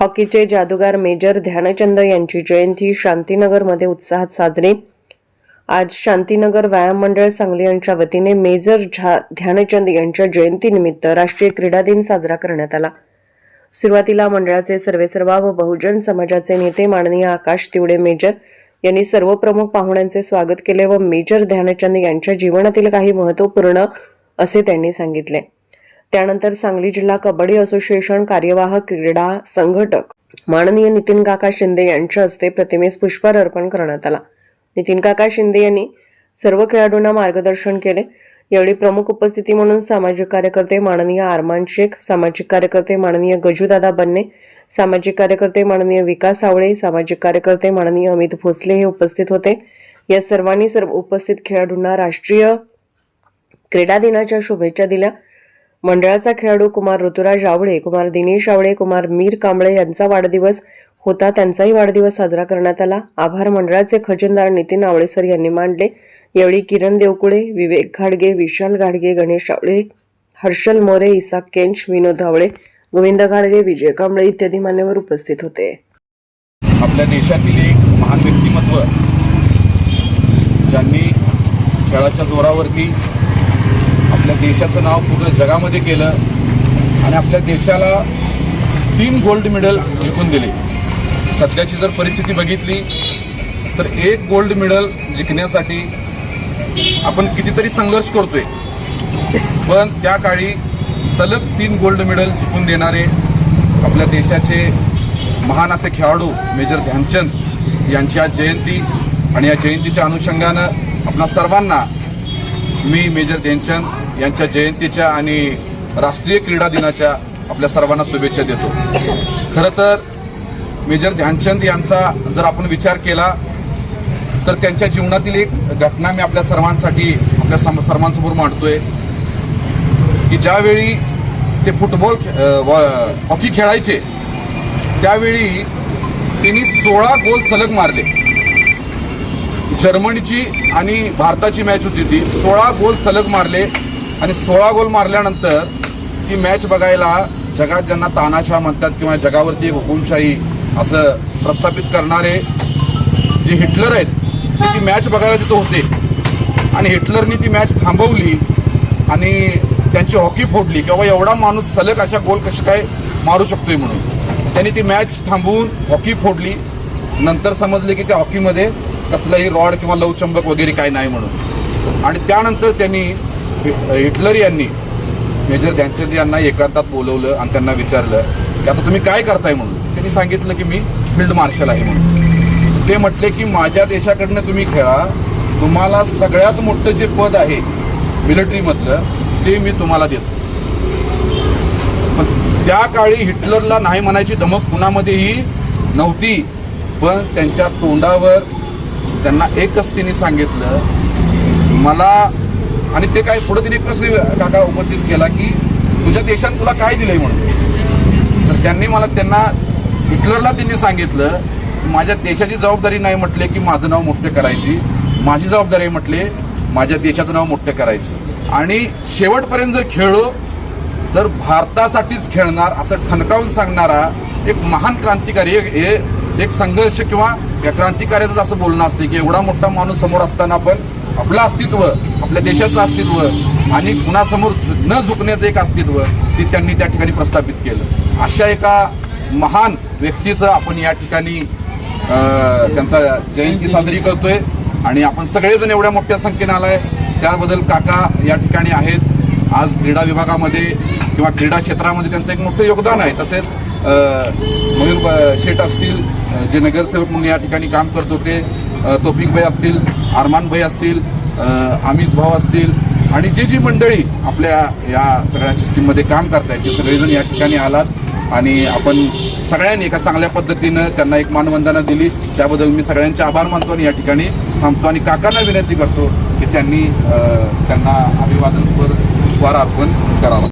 हॉकीचे जादूगार मेजर ध्यानचंद यांची जयंती शांतीनगरमध्ये उत्साहात साजरी. आज शांतीनगर व्यायाम मंडळ सांगली यांच्या वतीने मेजर झा ध्यानचंद यांच्या जयंतीनिमित्त राष्ट्रीय क्रीडा दिन साजरा करण्यात आला. सुरुवातीला मंडळाचे सर्वेसर्वा व बहुजन समाजाचे नेते माननीय आकाश तिवडे मेजर यांनी सर्व प्रमुख पाहुण्यांचे स्वागत केले व मेजर ध्यानचंद यांच्या जीवनातील काही महत्त्वपूर्ण असे त्यांनी सांगितले. त्यानंतर सांगली जिल्हा कबड्डी असोसिएशन कार्यवाहक क्रीडा संघटक माननीय नितीन काका शिंदे यांच्या हस्ते प्रतिमेस पुष्पहार अर्पण करण्यात आला. नितीन काका शिंदे यांनी सर्व खेळाडूंना मार्गदर्शन केले. यावेळी प्रमुख उपस्थिती म्हणून सामाजिक कार्यकर्ते माननीय आरमान शेख सामाजिक कार्यकर्ते माननीय गजूदादा बन्ने सामाजिक कार्यकर्ते माननीय विकास आवळे सामाजिक कार्यकर्ते माननीय अमित भोसले हे उपस्थित होते. या सर्वांनी सर्व उपस्थित खेळाडूंना राष्ट्रीय क्रीडा दिनाच्या शुभेच्छा दिल्या. मंडळाचा खेळाडू कुमार ऋतुराज आवळे कुमार दिनेश आवळे कुमार मीर कांबळे यांचा वाढदिवस होता. त्यांचाही वाढदिवस साजरा करण्यात आला. आभार मंडळाचे खजिनदार नितीन आवळे सर यांनी मांडले. यावेळी किरण देवकुळे विवेक घाडगे विशाल घाडगे गणेश आवळे हर्षल मोरे इसाक केंच विनोद आवळे गोविंद घाडगे विजय कांबळे इत्यादी मान्यवर उपस्थित होते. आपल्या देशातील एक महान व्यक्तिमत्व ज्यांनी खेळाच्या जोरावरती आपल्या देशाचं नाव पूर्ण जगामध्ये केलं आणि आपल्या देशाला तीन गोल्ड मेडल जिंकून दिले. सध्याची जर परिस्थिती बघितली तर एक गोल्ड मेडल जिंकण्यासाठी आपण कितीतरी संघर्ष करतोय. पण त्या काळी सलग तीन गोल्ड मेडल जिंकून देणारे आपल्या देशाचे महान असे खेळाडू मेजर ध्यानचंद यांची आज जयंती आणि या जयंतीच्या अनुषंगानं आपणा सर्वांना मी मेजर ध्यानचंद यांच्या जयंतीच्या आणि राष्ट्रीय क्रीडा दिनाच्या आपल्या सर्वांना शुभेच्छा देतो. खरं तर मेजर ध्यानचंद यांचा जर आपण विचार केला तर त्यांच्या जीवनातील एक घटना मी आपल्या सर्वांसाठी आपल्या सम सर्वांसमोर मांडतोय की ज्यावेळी ते फुटबॉल हॉकी खेळायचे त्यावेळी त्यांनी सोळा गोल सलग मारले. जर्मनीची आणि भारताची मॅच होती ती सोळा गोल सलग मारले. आणि सोळा गोल मारल्यानंतर ती मॅच बघायला जगात ज्यांना तानाशाह म्हणतात किंवा जगावरती एक हुकुमशाही असं प्रस्थापित करणारे जे हिटलर आहेत ते ती मॅच बघायला तिथं होते. आणि हिटलरनी ती मॅच थांबवली आणि त्यांची हॉकी फोडली. किंवा एवढा माणूस सलग अशा गोल कशी काय मारू शकतोय म्हणून. त्यांनी ती मॅच थांबवून हॉकी फोडली. नंतर समजले की त्या हॉकीमध्ये कसलाही रॉड किंवा लवचंबक वगैरे काय नाही म्हणून. आणि त्यानंतर त्यांनी हिटलर यांनी मेजर ध्यानचंद यांना एकांतात बोलवलं आणि त्यांना विचारलं की आता तुम्ही काय करताय म्हणून? त्यांनी सांगितलं की मी फील्ड मार्शल आहे म्हणून. ते म्हटले की माझ्या देशाकडनं तुम्ही खेळा तुम्हाला सगळ्यात मोठं जे पद आहे मिलिटरीमधलं ते मी तुम्हाला देतो. पण त्या काळी हिटलरला नाही म्हणायची धमक कुणामध्येही नव्हती पण त्यांच्या तोंडावर त्यांना एकच तिने सांगितलं मला आणि ते काय पुढे तिने एक प्रश्न काका उपस्थित केला की तुझ्या देशाने तुला काय दिलंय म्हणून? तर त्यांनी मला त्यांना हिटलरला त्यांनी सांगितलं माझ्या देशाची जबाबदारी नाही म्हटले की माझं नाव मोठे करायची. माझी जबाबदारी म्हटले माझ्या देशाचं नाव मोठे करायचे. आणि शेवटपर्यंत जर खेळलो तर भारतासाठीच खेळणार असं ठणकावून सांगणारा एक महान क्रांतिकारी हे एक संघर्ष किंवा या क्रांतिकार्याचं असं बोलणं असते की एवढा मोठा माणूस समोर असताना पण आपलं अस्तित्व आपल्या देशाचं अस्तित्व आणि कुणासमोर न झुकण्याचं एक अस्तित्व ते त्यांनी त्या ठिकाणी प्रस्थापित केलं. अशा एका महान व्यक्तीचं आपण या ठिकाणी त्यांचा जयंती साजरी करतोय आणि आपण सगळेजण एवढ्या मोठ्या संख्येने आलाय. त्याबद्दल काका या ठिकाणी आहेत. आज क्रीडा विभागामध्ये किंवा क्रीडा क्षेत्रामध्ये त्यांचं एक मोठं योगदान आहे. तसेच मयूर शेठ असतील जे नगरसेवक म्हणून या ठिकाणी काम करत होते तौफिक भाई असतील अरमान भाई असतील अमित भाऊ असतील आणि जी जी मंडळी आपल्या या सगळ्या सिस्टीममध्ये काम करतायत ते सगळेजण या ठिकाणी आलात आणि आपण सगळ्यांनी एका चांगल्या पद्धतीनं त्यांना एक मानवंदना दिली. त्याबद्दल मी सगळ्यांचे आभार मानतो आणि या ठिकाणी थांबतो आणि काकांना विनंती करतो की त्यांनी त्यांना अभिवादन पुष्पहार अर्पण करावा.